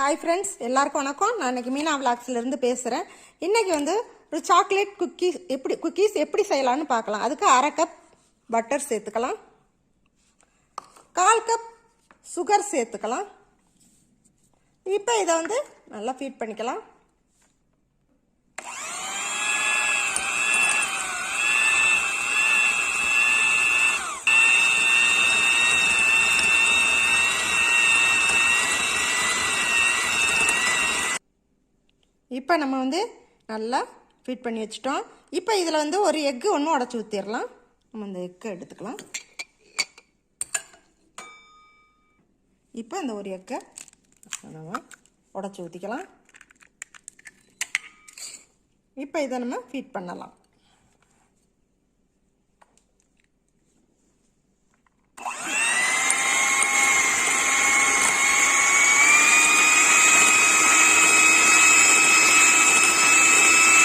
Hi friends எல்லாருக்கும் வணக்கம். நான் இன்னைக்கு மீனா விளாக்ஸ்லேருந்து பேசுகிறேன் இன்றைக்கி வந்து ஒரு சாக்லேட் குக்கீஸ் எப்படி குக்கீஸ் எப்படி செய்யலாம்னு பார்க்கலாம். அதுக்கு அரை கப் பட்டர் சேர்த்துக்கலாம். கால் கப் சுகர் சேர்த்துக்கலாம். இப்போ இதை வந்து நல்லா ஃபீட் பண்ணிக்கலாம். இப்போ நம்ம வந்து நல்லா ஃபீட் பண்ணி வச்சிட்டோம். இப்போ இதில் வந்து ஒரு எக்கு ஒன்று உடச்சி ஊற்றிடலாம் நம்ம அந்த எக்கை எடுத்துக்கலாம். இப்போ அந்த ஒரு எக்கை நம்ம உடச்சி ஊற்றிக்கலாம் இப்போ இதை நம்ம ஃபீட் பண்ணலாம்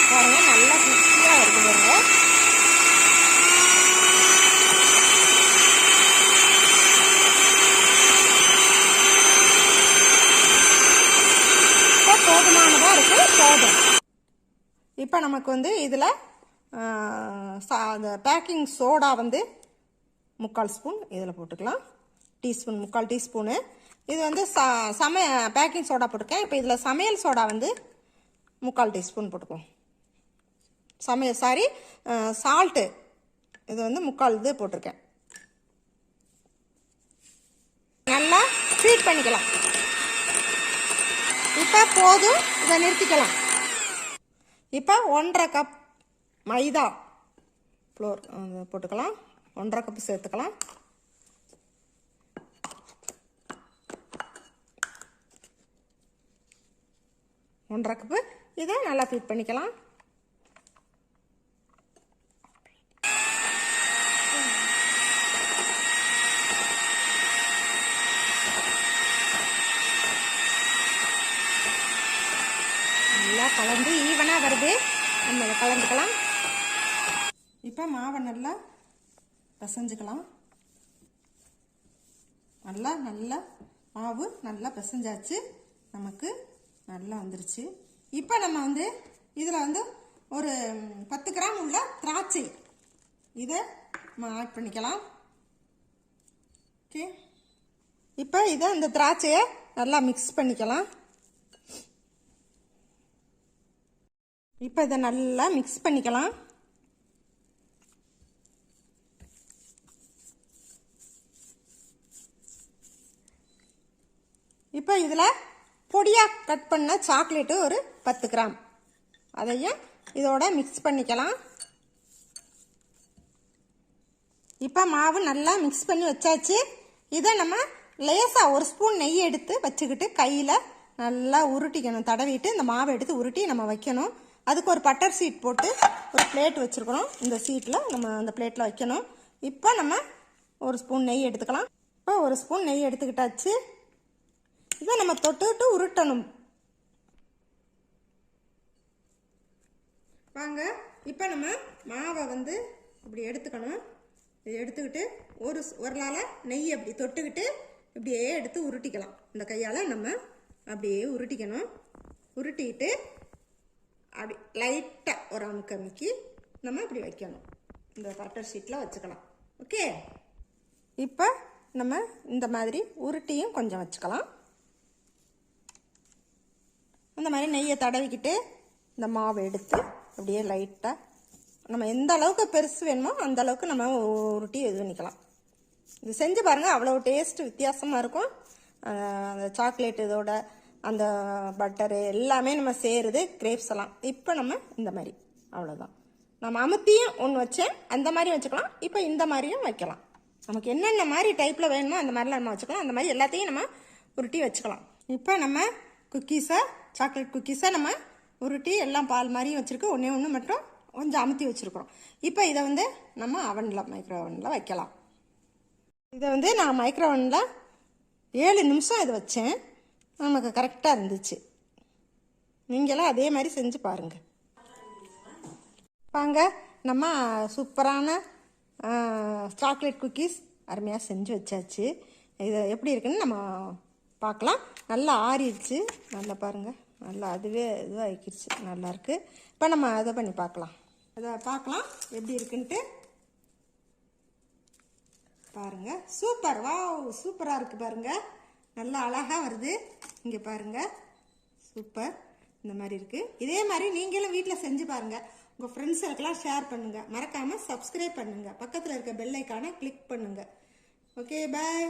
பாருங்க நல்லா கிறிஸ்பியாக இருக்கு பாருங்க இப்போ போதுமானதாக இருக்கு போதும் இப்போ நமக்கு வந்து இதில் அந்த பேக்கிங் சோடா வந்து முக்கால் ஸ்பூன் இதில் போட்டுக்கலாம். டீஸ்பூன் முக்கால் டீஸ்பூனு. இது வந்து ச சம பேக்கிங் சோடா போட்டிருக்கேன். இப்போ இதில் சமையல் சோடா வந்து முக்கால் டீஸ்பூன் போட்டுக்குவோம். சமையல் சாரி சால்ட்டு. இது வந்து முக்கால் இது போட்டிருக்கேன். நல்லா ஃபீட் பண்ணிக்கலாம். இப்போ போதும் இதை நிறுத்திக்கலாம். இப்போ ஒன்றரை கப் மைதா ஃப்ளோர் போட்டுக்கலாம். ஒன்றரை கப் சேர்த்துக்கலாம். ஒன்றரை கப்பு இதை நல்லா ஃபீட் பண்ணிக்கலாம் நல்லா கலந்து ஈவனாக வருது. நம்ம இதை கலந்துக்கலாம். இப்போ மாவை நல்லா பிசைஞ்சுக்கலாம். நல்லா நல்லா மாவு நல்லா பிசைஞ்சாச்சு. நமக்கு நல்லா வந்துருச்சு. இப்போ நம்ம வந்து இதில் வந்து ஒரு பத்து கிராம் உள்ள திராட்சை. இதை நம்ம ஆட் பண்ணிக்கலாம். ஓகே இப்போ இதை இந்த திராட்சையை நல்லா மிக்ஸ் பண்ணிக்கலாம். இப்போ இதை நல்லா மிக்ஸ் பண்ணிக்கலாம். இப்போ இதில் பொடியாக கட் பண்ண சாக்லேட்டு ஒரு பத்து கிராம். அதையும் இதோட மிக்ஸ் பண்ணிக்கலாம். இப்போ மாவு நல்லா மிக்ஸ் பண்ணி வச்சாச்சு. இதை நம்ம லேசாக ஒரு ஸ்பூன் நெய் எடுத்து வச்சுக்கிட்டு கையில் நல்லா உருட்டிக்கணும் தடவிட்டு இந்த மாவை எடுத்து உருட்டி நம்ம வைக்கணும். அதுக்கு ஒரு பட்டர் சீட் போட்டு ஒரு பிளேட் வச்சுருக்கணும். இந்த சீட்டில் நம்ம அந்த பிளேட்டில் வைக்கணும். இப்போ நம்ம ஒரு ஸ்பூன் நெய் எடுத்துக்கலாம். இப்போ ஒரு ஸ்பூன் நெய் எடுத்துக்கிட்டாச்சு. இதை நம்ம தொட்டுக்கிட்டு உருட்டணும். வாங்க இப்போ நம்ம மாவை வந்து இப்படி எடுத்துக்கணும். இதை எடுத்துக்கிட்டு ஒரு ஒரு நாளாக நெய் அப்படி தொட்டுக்கிட்டு இப்படியே எடுத்து உருட்டிக்கலாம். இந்த கையால் நம்ம அப்படியே உருட்டிக்கணும். உருட்டிட்டு அப்படி லைட்டாக ஒரு அமுக்கு அமுக்கி நம்ம இப்படி வைக்கணும். இந்த பட்டர் ஷீட்டில் வச்சுக்கலாம். ஓகே இப்போ நம்ம இந்த மாதிரி உருட்டியும் கொஞ்சம் வச்சுக்கலாம். அந்த மாதிரி நெய்யை தடவிக்கிட்டு இந்த மாவு எடுத்து அப்படியே லைட்டாக நம்ம எந்த அளவுக்கு பெருசு வேணுமோ அந்த அளவுக்கு நம்ம உருட்டி இது பண்ணிக்கலாம். இது செஞ்சு பாருங்கள் அவ்வளோ டேஸ்ட் வித்தியாசமாக இருக்கும். அந்த சாக்லேட் இதோட அந்த பட்டரு எல்லாமே நம்ம சேருது கிரேப்ஸ் எல்லாம். இப்போ நம்ம இந்த மாதிரி. அவ்வளோதான் நம்ம அமுத்தியும் ஒன்று வச்சேன் அந்த மாதிரி வச்சுக்கலாம். இப்போ இந்த மாதிரியும் வைக்கலாம். நமக்கு என்னென்ன மாதிரி டைப்பில் வேணுமோ அந்த மாதிரிலாம் நம்ம வச்சுக்கலாம். அந்த மாதிரி எல்லாத்தையும் நம்ம உருட்டி வச்சுக்கலாம். இப்போ நம்ம குக்கீஸை சாக்லேட் குக்கீஸை நம்ம உருட்டி எல்லாம் பால் மாதிரியும் வச்சுருக்கு ஒன்றே ஒன்று மட்டும் கொஞ்சம் அமுத்தி வச்சுருக்குறோம். இப்போ இதை வந்து நம்ம அவனில் மைக்ரோ அவனில் வைக்கலாம். இதை வந்து நான் மைக்ரோ அவனில் ஏழு நிமிஷம் இதை வச்சேன். நமக்கு கரெக்டாக இருந்துச்சு. நீங்களும் அதே மாதிரி செஞ்சு பாருங்கள் வாங்க நம்ம சூப்பரான சாக்லேட் குக்கீஸ் அருமையாக செஞ்சு வச்சாச்சு. இது எப்படி இருக்குன்னு நம்ம பார்க்கலாம். நல்லா ஆறிடுச்சு. நல்லா பாருங்கள் நல்லா அதுவே இதுவாகிக்கிடுச்சு நல்லா நல்லாயிருக்கு இப்போ நம்ம அதை பண்ணி பார்க்கலாம். அதை பார்க்கலாம். எப்படி இருக்குன்ட்டு பாருங்க. சூப்பர். வா சூப்பராக இருக்குது பாருங்கள் நல்லா அழகாக வருது. இங்கே பாருங்கள் சூப்பர். இந்த மாதிரி இருக்குது இதே மாதிரி நீங்களும் வீட்டில் செஞ்சு பாருங்கள் உங்கள் ஃப்ரெண்ட்ஸுக்கெல்லாம் ஷேர் பண்ணுங்கள் மறக்காமல் சப்ஸ்கிரைப் பண்ணுங்கள் பக்கத்தில் இருக்க பெல்லைக்கான கிளிக் பண்ணுங்கள் ஓகே பாய்